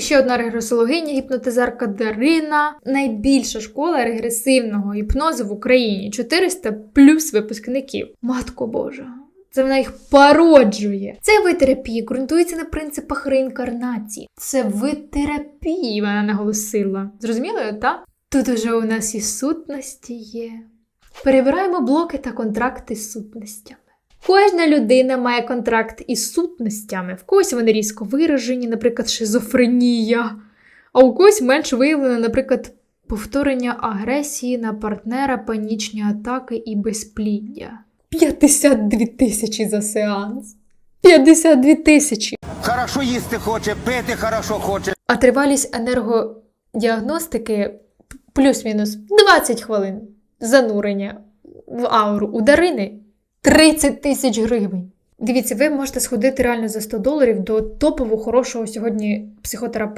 Ще одна регресологиня, гіпнотизарка Дарина. Найбільша школа регресивного гіпнозу в Україні. 400 плюс випускників. Матко Божа. Це вона їх породжує. Цей вид терапії ґрунтується на принципах реінкарнації. Це вид терапії, вона наголосила. Зрозуміло, так? Тут уже у нас і сутності є. Перебираємо блоки та контракти з сутностями. Кожна людина має контракт із сутностями. В когось вони різко виражені, наприклад, шизофренія, а у когось менш виявлено, наприклад, повторення агресії на партнера, панічні атаки і безпліддя. 52 тисячі за сеанс. 52 тисячі. Хорошо їсти хоче, пити хорошо хоче. А тривалість енергодіагностики плюс-мінус 20 хвилин занурення в ауру у Дарини 30 тисяч гривень. Дивіться, ви можете сходити реально за 100 доларів до топового хорошого сьогодні психотерапевта.